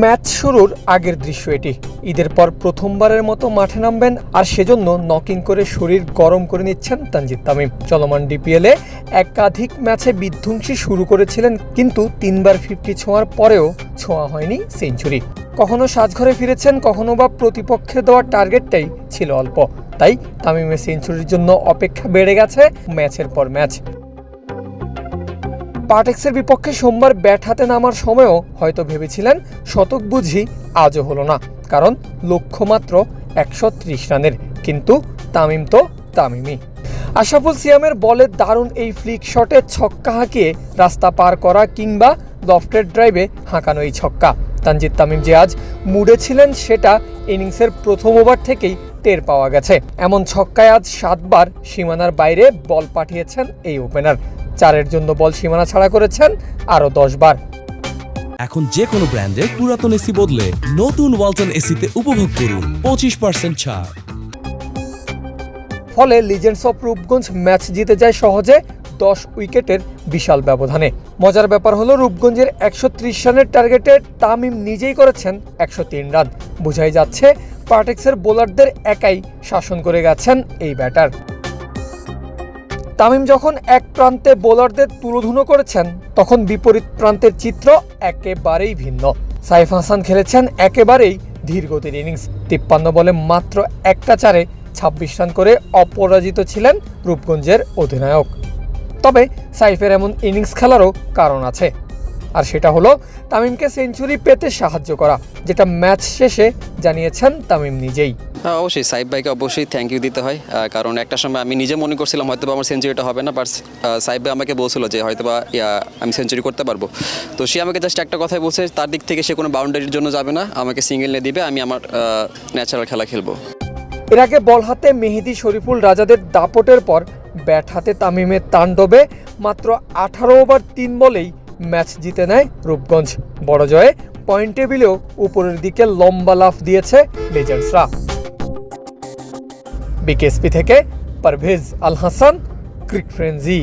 Match শুরুর আগের দৃশ্য এটি। ঈদের পর প্রথমবারের মতো মাঠে নামবেন আর সেজন্য নকিং করে শরীর গরম করে নিচ্ছেন তানজিদ তামিম। চলমান ডিপিএলে একাধিক ম্যাচে বিধ্বংসী শুরু করেছিলেন, কিন্তু তিনবার ফিফটি ছোঁয়ার পরেও ছোঁয়া হয়নি সেঞ্চুরি। কখনো সাজঘরে ফিরেছেন, কখনো বা প্রতিপক্ষের দেওয়া টার্গেটটাই ছিল অল্প। তাই তামিমের সেঞ্চুরির জন্য অপেক্ষা বেড়ে গেছে ম্যাচের পর ম্যাচ। পার্টেক্সের বিপক্ষে সোমবার ব্যাট হাতে নামার সময়ও হয়তো ভেবেছিলেন শতক বুঝি আজও হলো না, কারণ লক্ষ্যমাত্র একশো ত্রিশ রানের, কিন্তু তামিম তো তামিমই। আশাফুল সিয়ামের বলের দারুণ এই ফ্লিক শটে ছক্কা হাঁকিয়ে রাস্তা পার করা কিংবা লফটের ড্রাইভে হাঁকানো এই ছক্কা। তানজিদ তামিম যে আজ মুডে ছিলেন সেটা ইনিংসের প্রথম ওভার থেকেই টের পাওয়া গেছে। এমন ছক্কায় আজ সাতবার সীমানার বাইরে বল পাঠিয়েছেন এই ওপেনার। চারের জন্য বল সীমানা ছাড়া করেছেন আরও দশ বার। এখন যে কোনো ব্র্যান্ডের পুরাতন এসি বদলে নতুন ওয়ালটন এসিতে উপভোগ করুন পঁচিশ পার্সেন্ট ছাড়। ফলে লিজেন্ডস অফ রূপগঞ্জ ম্যাচ জিতে যায় সহজে দশ উইকেটের বিশাল ব্যবধানে। মজার ব্যাপার হলো রূপগঞ্জের একশো ত্রিশ রানের টার্গেটে তামিম নিজেই করেছেন একশো তিন রান। বোঝাই যাচ্ছে পার্টেক্সের বোলারদের একাই শাসন করে গেছেন এই ব্যাটার তামিম যখন এক প্রান্তে বোলারদের তুলোধুনো করেছেন, তখন বিপরীত প্রান্তের চিত্র একেবারেই ভিন্ন। সাইফ হাসান খেলেছেন একেবারেই ধীরগতির ইনিংস। তিপ্পান্ন বলে মাত্র একটা চারে ছাব্বিশ রান করে অপরাজিত ছিলেন রূপগঞ্জের অধিনায়ক। তবে সাইফের এমন ইনিংস খেলারও কারণ আছে। আর সেটা হলো, তামিমকে সেঞ্চুরি পেতে সাহায্য করা, যেটা ম্যাচ শেষে জানিয়েছেন তামিম নিজেই। অবশ্যই সাইব ভাইকে অবশ্যই থ্যাংক ইউ দিতে হয়। কারণ একটা সময় আমি নিজে মনে করছিলাম হয়তো আমার সেঞ্চুরিটা হবে না বাট সাইব ভাই আমাকে বলছিল যে হয়তো বা আমি সেঞ্চুরি করতে পারব। তো সে আমাকে জাস্ট একটা কথাই বলছে, তার দিক থেকে সে কোনো বাউন্ডারির জন্য যাবে না, আমাকে সিঙ্গেল নিয়ে দিবে, আমি আমার ন্যাচারাল খেলা খেলব। এর আগে বল হাতে মেহেদি শরীফুল রাজাদের দাপটের পর ব্যাট হাতে তামিমের তাণ্ডবে মাত্র আঠারো ওভার তিন বলেই ম্যাচ জিতে নেয় রূপগঞ্জ। বড় জয়ে পয়েন্ট টেবিলেও উপরের দিকে লম্বা লাফ দিয়েছে লেজেন্ডসরা বিকেএসপি থেকে পারভেজ আল হাসান ক্রিক ফ্রেন্জি